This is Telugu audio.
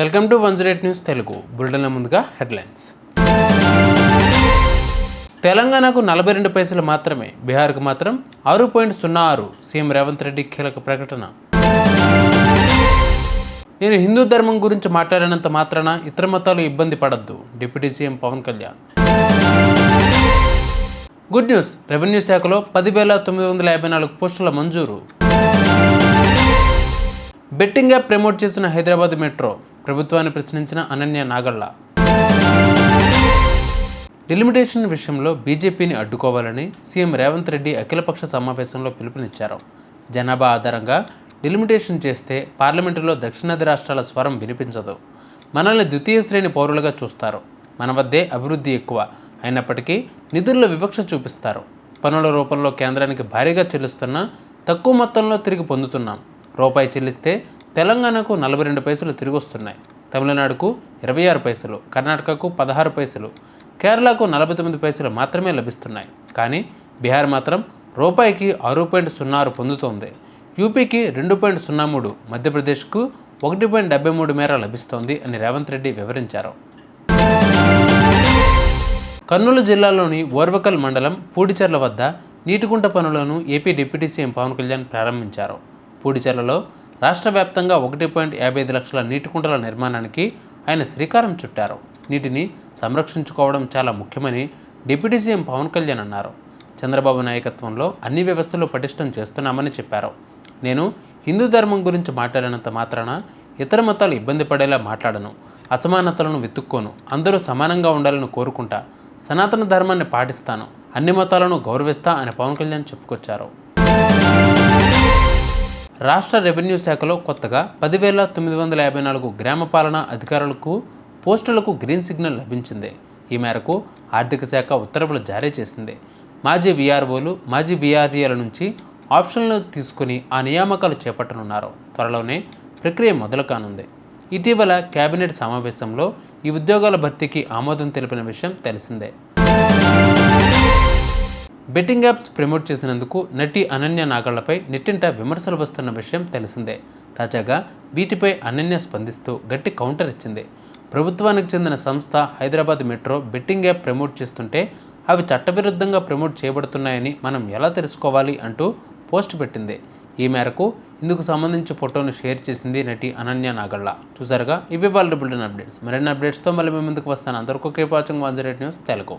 Welcome to one news Telugu. Bulletin ముందుగా హెడ్లైన్స్. తెలంగాణకు నలభై రెండు పైసలు మాత్రమే బీహార్కు మాత్రం ఆరు పాయింట్ సున్నా ఆరు సీఎం రేవంత్ రెడ్డి కీలక ప్రకటన. నేను హిందూ ధర్మం గురించి మాట్లాడినంత మాత్రాన ఇతర మతాలు ఇబ్బంది పడద్దు deputy CM Pawan Kalyan. Good news revenue శాఖలో పదివేల తొమ్మిది వందల యాభై నాలుగు పోస్టుల మంజూరు. బెట్టింగ్ యాప్ ప్రమోట్ చేసిన హైదరాబాద్ మెట్రో. ప్రభుత్వాన్ని ప్రశ్నించిన అనన్య నాగళ్ళ. డిలిమిటేషన్ విషయంలో బీజేపీని అడ్డుకోవాలని సీఎం రేవంత్ రెడ్డి అఖిలపక్ష సమావేశంలో పిలుపునిచ్చారు. జనాభా ఆధారంగా డిలిమిటేషన్ చేస్తే పార్లమెంటులో దక్షిణాది రాష్ట్రాల స్వరం వినిపించదు. మనల్ని ద్వితీయ శ్రేణి పౌరులుగా చూస్తారు. మన వద్దే అభివృద్ధి ఎక్కువ. అయినప్పటికీ నిధుల్లో వివక్ష చూపిస్తారు. పనుల రూపంలో కేంద్రానికి భారీగా చెల్లిస్తున్నా తక్కువ మొత్తంలో తిరిగి పొందుతున్నాం. రూపాయి చెల్లిస్తే తెలంగాణకు నలభై రెండు పైసలు తిరిగి వస్తున్నాయి తమిళనాడుకు ఇరవై ఆరు పైసలు కర్ణాటకకు పదహారు పైసలు కేరళకు నలభై తొమ్మిది పైసలు మాత్రమే లభిస్తున్నాయి. కానీ బీహార్ మాత్రం రూపాయికి ఆరు పాయింట్ సున్నా ఆరు పొందుతోంది. యూపీకి రెండు పాయింట్ సున్నా మూడు మధ్యప్రదేశ్కు ఒకటి పాయింట్ డెబ్బై మూడు మేర లభిస్తోంది అని రేవంత్ రెడ్డి వివరించారు. కర్నూలు జిల్లాలోని ఓర్వకల్ మండలం పూడిచెర్ల వద్ద నీటికుంట పనులను AP deputy CM Pawan Kalyan ప్రారంభించారు. పూడిచెర్లలో రాష్ట్ర వ్యాప్తంగా ఒకటి పాయింట్ యాభై ఐదు లక్షల నీటి కుంటల నిర్మాణానికి ఆయన శ్రీకారం చుట్టారు. నీటిని సంరక్షించుకోవడం చాలా ముఖ్యమని డిప్యూటీ సీఎం పవన్ కళ్యాణ్ అన్నారు. చంద్రబాబు నాయకత్వంలో అన్ని వ్యవస్థలు పటిష్టం చేస్తున్నామని చెప్పారు. నేను హిందూ ధర్మం గురించి మాట్లాడినంత మాత్రాన ఇతర మతాలు ఇబ్బంది పడేలా మాట్లాడను. అసమానతలను వెతుక్కోను. అందరూ సమానంగా ఉండాలని కోరుకుంటా సనాతన ధర్మాన్ని పాటిస్తాను. అన్ని మతాలను గౌరవిస్తా అని పవన్ కళ్యాణ్ చెప్పుకొచ్చారు. రాష్ట్ర రెవెన్యూ శాఖలో కొత్తగా పదివేల తొమ్మిది వందల యాభై నాలుగు గ్రామ పాలనా అధికారులకు పోస్టులకు గ్రీన్ సిగ్నల్ లభించింది. ఈ మేరకు ఆర్థిక శాఖ ఉత్తర్వులు జారీ చేసింది. మాజీ విఆర్ఓలు మాజీ విఆర్ఏల నుంచి ఆప్షన్లు తీసుకుని ఆ నియామకాలు చేపట్టనున్నారు. త్వరలోనే ప్రక్రియ మొదలు కానుంది. ఇటీవల కేబినెట్ సమావేశంలో ఈ ఉద్యోగాల భర్తీకి ఆమోదం తెలిపిన విషయం తెలిసిందే. బెట్టింగ్ యాప్స్ ప్రమోట్ చేసినందుకు నటి అనన్య నాగళ్ళపై నెట్టింట విమర్శలు వస్తున్న విషయం తెలిసిందే. తాజాగా వీటిపై అనన్య స్పందిస్తూ గట్టి కౌంటర్ ఇచ్చింది. ప్రభుత్వానికి చెందిన సంస్థ Hyderabad metro betting app promote చేస్తుంటే అవి చట్టవిరుద్ధంగా ప్రమోట్ చేయబడుతున్నాయని మనం ఎలా తెలుసుకోవాలి అంటూ పోస్ట్ పెట్టింది. ఈ మేరకు ఇందుకు సంబంధించి ఫోటోను షేర్ చేసింది నటి అనన్య నాగళ్ళ చూసారుగా ఇవి వాళ్ళ బుల్టన్ అప్డేట్స్. మరిన్ని అప్డేట్స్తో మళ్ళీ మేము ముందుకు వస్తాను. అందరికీ ఒకే watching one zero eight news Telugu.